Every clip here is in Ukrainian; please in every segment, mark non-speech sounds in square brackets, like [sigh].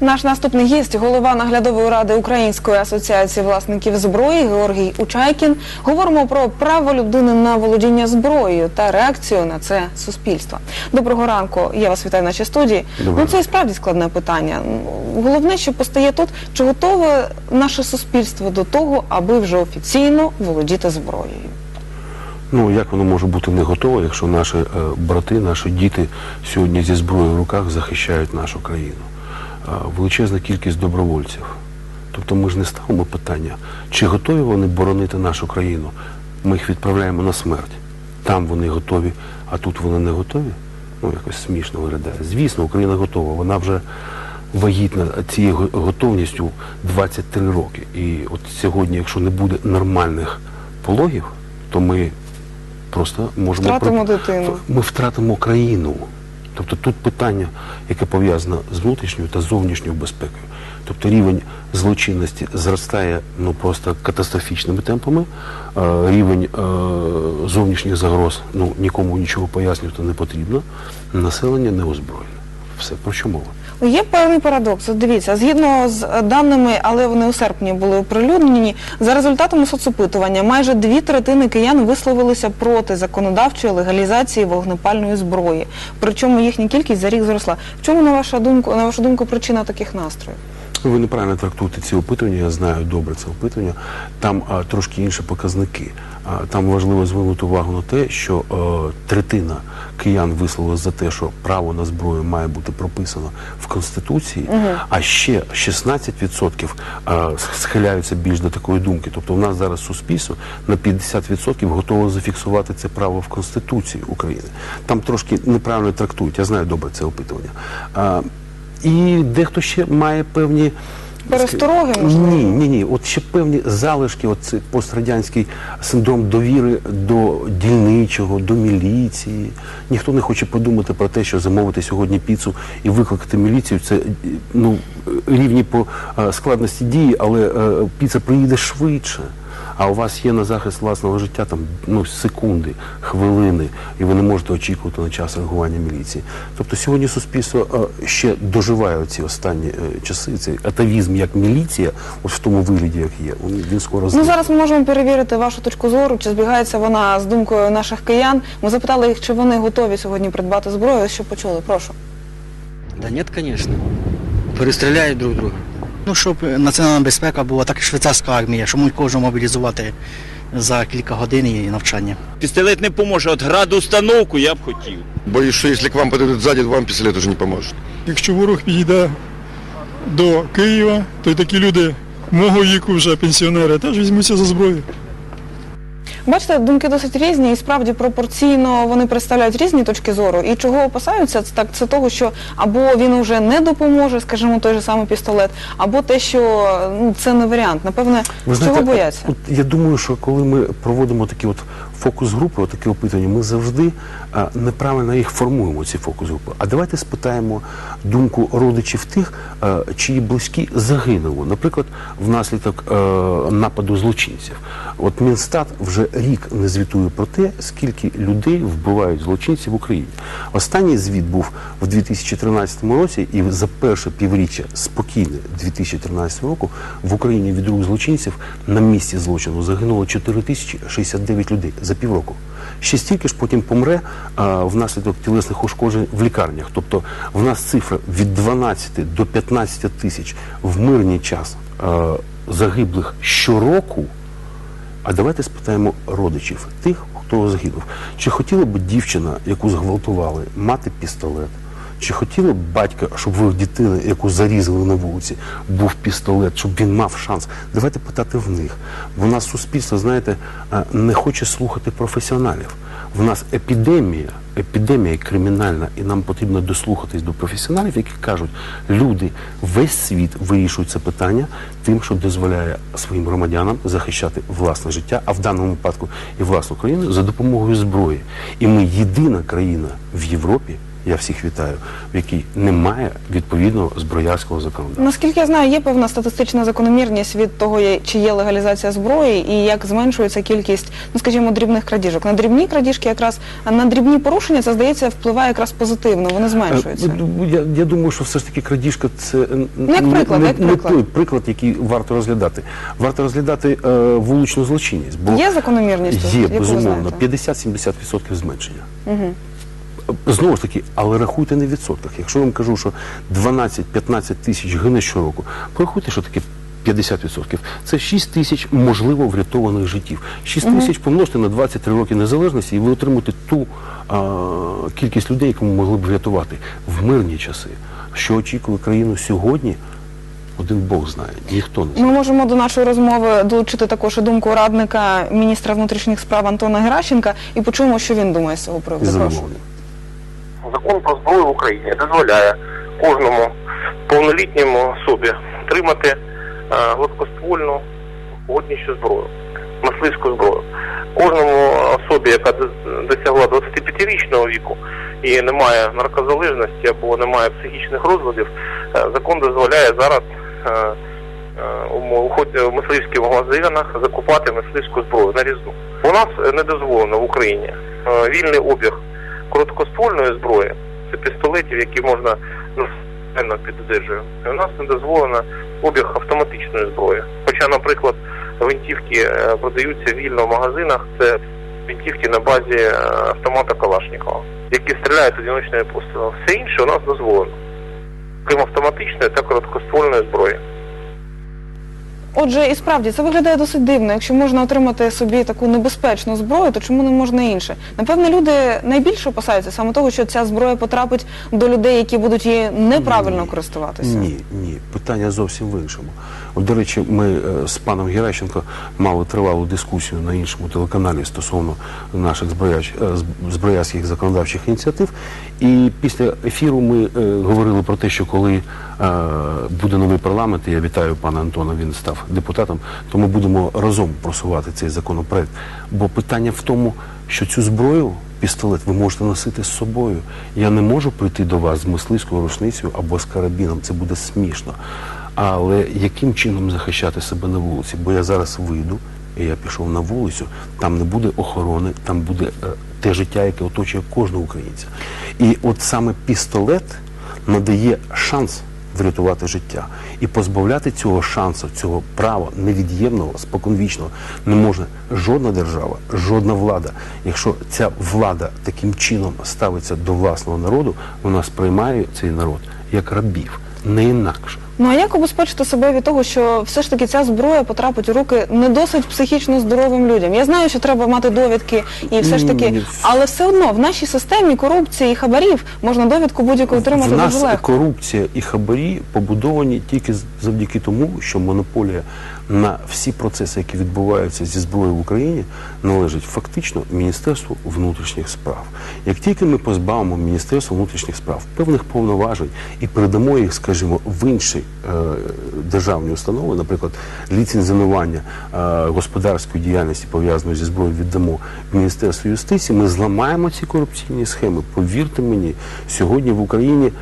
Наш наступний гість, голова наглядової ради Української асоціації власників зброї Георгій Учайкін. Говоримо про право людини на володіння зброєю та реакцію на це суспільства. Доброго ранку. Я вас вітаю в нашій студії. Ну це і справді складне питання. Головне, що постає тут, чи готове наше суспільство до того, аби вже офіційно володіти зброєю. Ну як воно може бути не готове, якщо наші е, брати, наші діти сьогодні зі зброєю в руках захищають нашу країну? Е, величезна кількість добровольців. Тобто ми ж не ставимо питання, чи готові вони боронити нашу країну. Ми їх відправляємо на смерть. Там вони готові, а тут вони не готові. Ну якось смішно виглядає. Звісно, Україна готова. Вона вже вагітна цією го- готовністю 23 роки. І от сьогодні, якщо не буде нормальних пологів, то ми просто можемо Втратимо дитину. Ми втратимо країну. Тобто тут питання, яке пов'язане з внутрішньою та зовнішньою безпекою. Тобто рівень злочинності зростає ну просто катастрофічними темпами. Е, рівень е, зовнішніх загроз ну нікому нічого пояснювати не потрібно. Населення не озброєне. Все про що мова? Є певний парадокс. Дивіться, згідно з даними, але вони у серпні були оприлюднені. За результатами соцопитування, майже дві третини киян висловилися проти законодавчої легалізації вогнепальної зброї. Причому їхня кількість за рік зросла. В чому на вашу думку, на вашу думку, причина таких настроїв? Ви неправильно трактуєте ці опитування, я знаю добре це опитування. Там а, трошки інші показники. А, там важливо звернути увагу на те, що е, третина киян висловила за те, що право на зброю має бути прописано в Конституції, а ще 16% е, схиляються більш до такої думки. Тобто у нас зараз суспільство на 50% готове зафіксувати це право в Конституції України. Там трошки неправильно трактують. Я знаю добре це опитування. І дехто ще має певні Перестороги, можливо? Ні, ні, ні. От ще певні залишки, от цей пострадянський синдром довіри до дільничого, до міліції. Ніхто не хоче подумати про те, що замовити сьогодні піцу і викликати міліцію. Це ну рівні по е, складності дії, але е, піца приїде швидше. А у вас є на захист власного життя там ну секунди, хвилини, і ви не можете очікувати на час реагування міліції. Тобто сьогодні суспільство е, ще доживає ці останні е, часи. Цей атавізм як міліція, ось в тому вигляді, як є. Він, він скоро Ну зараз ми можемо перевірити вашу точку зору, чи збігається вона з думкою наших киян. Ми запитали їх, чи вони готові сьогодні придбати зброю. Що почули? Прошу. Да нет, конечно. Перестріляють друг друга. Ну, щоб національна безпека була, так і швейцарська армія, що можуть кожного мобілізувати за кілька годин і навчання. Пістолет не поможе, от градустановку я б хотів. Боюсь, що якщо к вам подойдут ззаді, вам пістолет вже не поможе. Якщо ворог підійде до Києва, то такі люди мого віку вже пенсіонери теж візьмуться за зброю. Бачите, думки досить різні, і справді пропорційно вони представляють різні точки зору. І чого опасаються, це так це того, що або він вже не допоможе, скажімо, той же самий пістолет, або те, що ну це не варіант. Напевне, чого бояться? От, я думаю, що коли ми проводимо такі от фокус-групи, такі опитування, ми завжди неправильно їх формуємо, ці фокус-групи. А давайте спитаємо думку родичів тих, чиї близькі загинули, наприклад, внаслідок е, нападу злочинців. От Мінстат вже рік не звітує про те, скільки людей вбивають злочинців в Україні. Останній звіт був в 2013 році, і за перше півріччя спокійне 2013 року в Україні від рук злочинців на місці злочину загинуло 4069 людей за півроку. Ще стільки ж потім помре а, внаслідок тілесних ушкоджень в лікарнях. Тобто в нас цифра від 12 до 15 тисяч в мирний час а, загиблих щороку. А давайте спитаємо родичів тих, хто загинув. Чи хотіла б дівчина, яку зґвалтували, мати пістолет? Чи хотіла б батька, щоб в їх дитини, яку зарізали на вулиці, був пістолет, щоб він мав шанс? Давайте питати в них. В нас суспільство, знаєте, е, не хоче слухати професіоналів. В нас епідемія, епідемія кримінальна, і нам потрібно дослухатись до професіоналів, які кажуть, люди, весь світ вирішує це питання тим, що дозволяє своїм громадянам захищати власне життя, а в даному випадку і власну країну за допомогою зброї. І ми єдина країна в Європі, я всіх вітаю, в якій немає відповідного зброярського законодавства. Наскільки я знаю, є певна статистична закономірність від того, чи є легалізація зброї, і як зменшується кількість, ну скажімо, дрібних крадіжок. На дрібні крадіжки якраз а на дрібні порушення це здається впливає якраз позитивно. Вони зменшуються. Е, ну, Я, я думаю, що все ж таки крадіжка це е, Ну, як приклад, не, як не приклад. той приклад, який варто розглядати. Варто розглядати е, вуличну злочинність. Бо Є закономірність? Є, безумовно, знаєте? 50-70% зменшення. Знову ж таки, але рахуйте не в відсотках. Якщо я вам кажу, що 12-15 тисяч гине щороку, порахуйте, що таке 50%. Це 6 тисяч можливо врятованих життів. 6 тисяч помножте на 23 роки незалежності, і ви отримаєте ту а, кількість людей, яку могли б врятувати в мирні часи. Що очікує країну сьогодні, один Бог знає, ніхто не знає. Ми можемо до нашої розмови долучити також і думку радника міністра внутрішніх справ Антона Геращенка і почуємо, що він думає з цього приводу. Прошу. Закон про зброю в Україні дозволяє кожному повнолітньому особі отримати е, гладкоствольну воднішу зброю, мисливську зброю. Кожному особі, яка досягла 25-річного віку і не має наркозалежності або не має психічних розладів, е, закон дозволяє зараз е, у мисливських магазинах закупати мисливську зброю на різну. У нас не дозволено в Україні вільний обіг короткоствольної зброї, це пістолетів, які можна ну, під одежею. У нас не дозволено обіг автоматичної зброї. Хоча, наприклад, гвинтівки е, продаються вільно в магазинах, це гвинтівки на базі е, автомата Калашникова, які стріляють одиночними пострілами. Все інше у нас дозволено, крім автоматичної та короткоствольної зброї. Отже, і справді це виглядає досить дивно. Якщо можна отримати собі таку небезпечну зброю, то чому не можна інше? Напевно, люди найбільше опасаються саме того, що ця зброя потрапить до людей, які будуть її неправильно користуватися. Ні, ні, питання зовсім в іншому. До речі, ми е, з паном Геращенко мали тривалу дискусію на іншому телеканалі стосовно наших зброяч, е, зброярських законодавчих ініціатив. І після ефіру ми е, говорили про те, що коли буде новий парламент, і я вітаю пана Антона, він став депутатом, то ми будемо разом просувати цей законопроект. Бо питання в тому, що цю зброю пістолет ви можете носити з собою. Я не можу прийти до вас з мисливською рушницею або з карабіном. Це буде смішно. Але яким чином захищати себе на вулиці? Бо я зараз вийду, і я пішов на вулицю, там не буде охорони, там буде е, те життя, яке оточує кожного українця. І от саме пістолет надає шанс врятувати життя. І позбавляти цього шансу, цього права невід'ємного, споконвічного не може жодна держава, жодна влада. Якщо ця влада таким чином ставиться до власного народу, вона сприймає цей народ як рабів, не інакше. Ну а як убезпечити себе від того, що все ж таки ця зброя потрапить у руки не досить психічно здоровим людям? Я знаю, що треба мати довідки і все ж таки, Ні. але все одно в нашій системі корупції і хабарів можна довідку будь-яку отримати В нас дуже легко. корупція і хабарі побудовані тільки з- завдяки тому, що монополія на всі процеси, які відбуваються зі зброєю в Україні, належить фактично Міністерству внутрішніх справ. Як тільки ми позбавимо Міністерства внутрішніх справ певних повноважень і передамо їх, скажімо, в інші е, державні установи, наприклад, ліцензіонування е, господарської діяльності пов'язаної зі зброєю віддамо Міністерству юстиції, ми зламаємо ці корупційні схеми. Повірте мені, сьогодні в Україні е,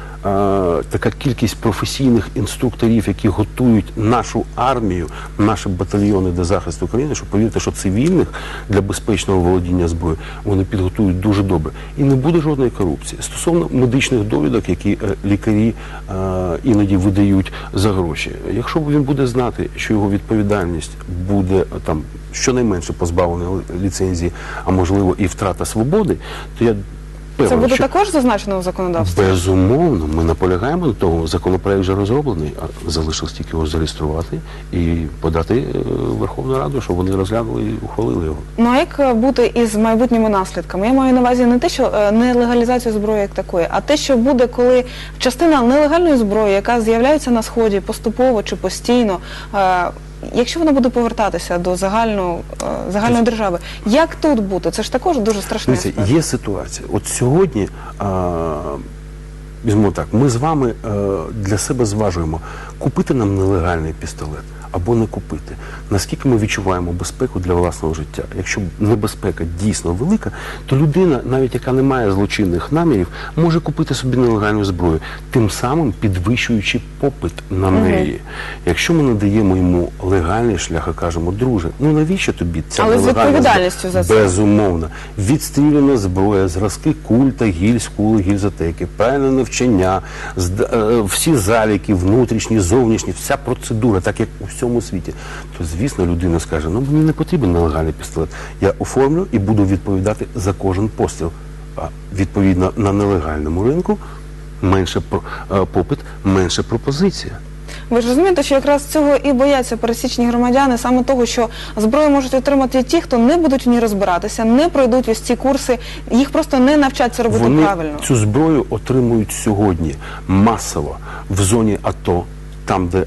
така кількість професійних інструкторів, які готують нашу армію, наші батальйони до захисту України, що повірте, що цивільних для безпечного володіння зброєю вони підготують дуже добре. І не буде жодної корупції. Стосовно медичних довідок, які е, лікарі іноді видають за гроші. Якщо він буде знати, що його відповідальність буде е, там щонайменше позбавлена ліцензії, а можливо і втрата свободи, то я Це буде що також зазначено в законодавстві. Безумовно, ми наполягаємо на тому. Законопроект вже розроблений, а залишилось тільки його зареєструвати і подати е, в Верховну Раду, щоб вони розглянули і ухвалили його. Ну а як е, бути із майбутніми наслідками? Я маю на увазі не те, що е, не легалізацію зброї як такої, а те, що буде, коли частина нелегальної зброї, яка з'являється на сході поступово чи постійно. Е, Якщо вона буде повертатися до загального, е, загальної держави, як тут бути? Це ж також дуже страшне. Є ситуація. От сьогодні, візьмемо так, ми з вами е, для себе зважуємо, купити нам нелегальний пістолет або не купити. Наскільки ми відчуваємо безпеку для власного життя? Якщо небезпека дійсно велика, то людина, навіть яка не має злочинних намірів, може купити собі нелегальну зброю, тим самим підвищуючи попит на неї. Якщо ми надаємо йому легальний шлях і кажемо, друже, ну навіщо тобі ця Але з відповідальністю зброя?» за це. Безумовно. Відстріляна зброя, зразки куль та гільз, кули, гільзотеки, правильне навчання, е, всі заліки, внутрішні, зовнішні, вся процедура, так як у всьому світі. То, звісно, людина скаже, ну мені не потрібен нелегальний пістолет. Я оформлю і буду відповідати за кожен постріл. А відповідно на нелегальному ринку менше е, попит, менше пропозиція. Ви ж розумієте, що якраз цього і бояться пересічні громадяни, саме того, що зброю можуть отримати ті, хто не будуть в ній розбиратися, не пройдуть ось ці курси, їх просто не навчать це робити Вони правильно. цю зброю отримують сьогодні масово в зоні АТО. Там, де е,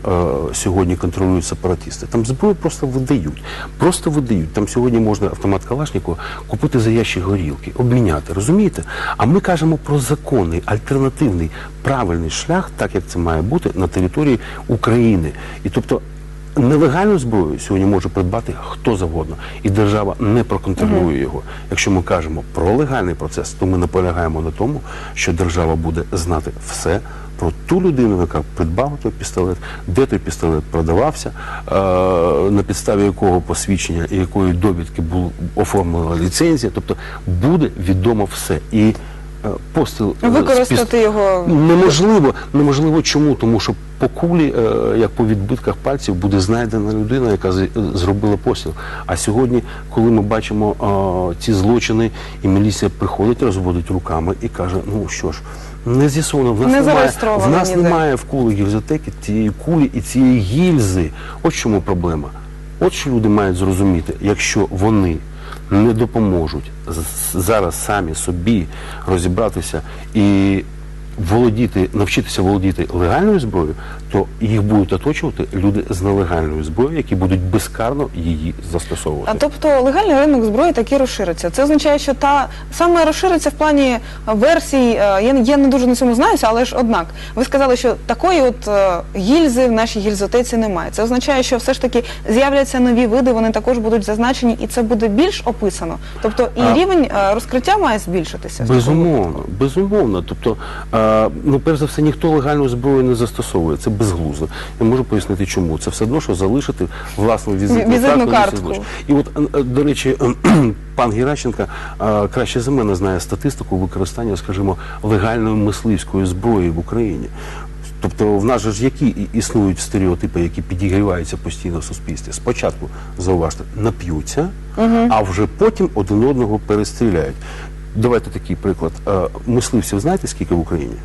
сьогодні контролюють сепаратисти, там зброю просто видають. Просто видають. Там сьогодні можна автомат Калашникова купити за ящик горілки, обміняти, розумієте? А ми кажемо про законний, альтернативний, правильний шлях, так як це має бути на території України. І тобто Нелегальну зброю сьогодні може придбати хто завгодно, і держава не проконтролює його. Якщо ми кажемо про легальний процес, то ми наполягаємо на тому, що держава буде знати все про ту людину, яка придбала той пістолет, де той пістолет продавався, е, на підставі якого посвідчення і якої довідки була оформлена ліцензія. Тобто буде відомо все. І е, постріл Використати його Неможливо, неможливо чому? Тому що по кулі, е, як по відбитках пальців, буде знайдена людина, яка зробила постріл. А сьогодні, коли ми бачимо ці злочини, і міліція приходить, розводить руками і каже: ну що ж, не з'ясовано, в нас Не немає, в нас ніде. немає в кулі гільзотеки цієї кулі і цієї гільзи. От чому проблема. От що люди мають зрозуміти, якщо вони не допоможуть зараз самі собі розібратися і володіти, навчитися володіти легальною зброєю, то їх будуть оточувати люди з нелегальною зброєю, які будуть безкарно її застосовувати. А тобто легальний ринок зброї таки розшириться. Це означає, що та саме розшириться в плані версій. е, Я, я не дуже на цьому знаюся, але ж однак ви сказали, що такої от е, гільзи в нашій гільзотеці немає. Це означає, що все ж таки з'являться нові види, вони також будуть зазначені, і це буде більш описано. Тобто і А- рівень е, розкриття має збільшитися. Безумовно, безумовно. Тобто, ну перш за все, ніхто легальну зброю не застосовує. Це безглуздо. Я можу пояснити, чому. Це все одно, що залишити власну візитну, Візитну картку. І от, е, е, до речі, [clears throat] пан Геращенко е, краще за мене знає статистику використання, скажімо, легальної мисливської зброї в Україні. Тобто в нас же ж які існують стереотипи, які підігріваються постійно в суспільстві. Спочатку, зауважте, нап'ються, а вже потім один одного перестріляють. Давайте такий приклад. Е, Мисливців знаєте, скільки в Україні?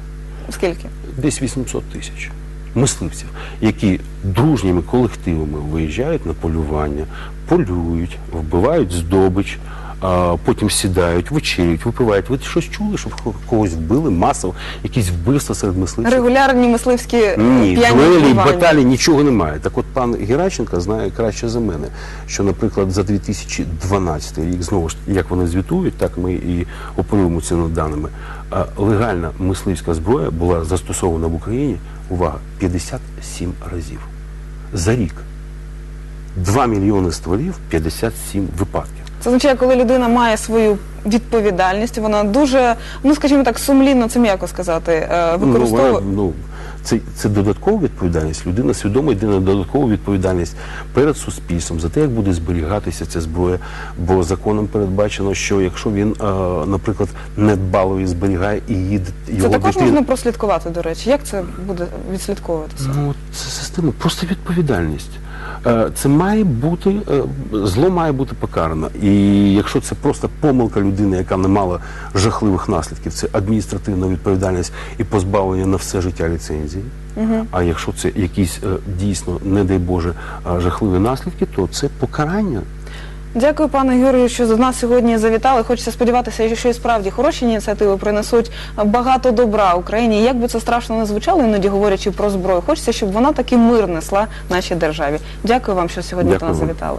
Скільки? Десь 800 тисяч мисливців, які дружніми колективами виїжджають на полювання, полюють, вбивають здобич, а потім сідають, вечерюють, випивають. Ви щось чули, щоб ко- когось вбили масово, якісь вбивства серед мисливців? Регулярні мисливські е, Ні, дуелі, баталій нічого немає. Так от пан Геращенко знає краще за мене, що, наприклад, за 2012 рік, знову ж, як вони звітують, так ми і оперуємо цими даними. Легальна мисливська зброя була застосована в Україні, увага, 57 разів. За рік. 2 мільйони стволів, 57 випадків. Це означає, коли людина має свою відповідальність, вона дуже, ну скажімо так, сумлінно, це м'яко сказати, е, Ну, використовує. ну, це, це додаткова відповідальність. Людина свідомо йде на додаткову відповідальність перед суспільством за те, як буде зберігатися ця зброя. Бо законом передбачено, що якщо він, е, наприклад, недбало її зберігає і її д- Це також дитина. можна прослідкувати, до речі. Як це буде відслідковуватися? Ну, це система, просто відповідальність. Е, Це має бути, е, зло має бути покарано. І якщо це просто помилка людини, яка не мала жахливих наслідків, це адміністративна відповідальність і позбавлення на все життя ліцензії. А якщо це якісь е, дійсно, не дай Боже, жахливі наслідки, то це покарання. Дякую, пане Юрію, що до нас сьогодні завітали. Хочеться сподіватися, що і справді хороші ініціативи принесуть багато добра Україні. Як би це страшно не звучало, іноді говорячи про зброю, хочеться, щоб вона таки мир несла нашій державі. Дякую вам, що сьогодні Дякую до нас завітали.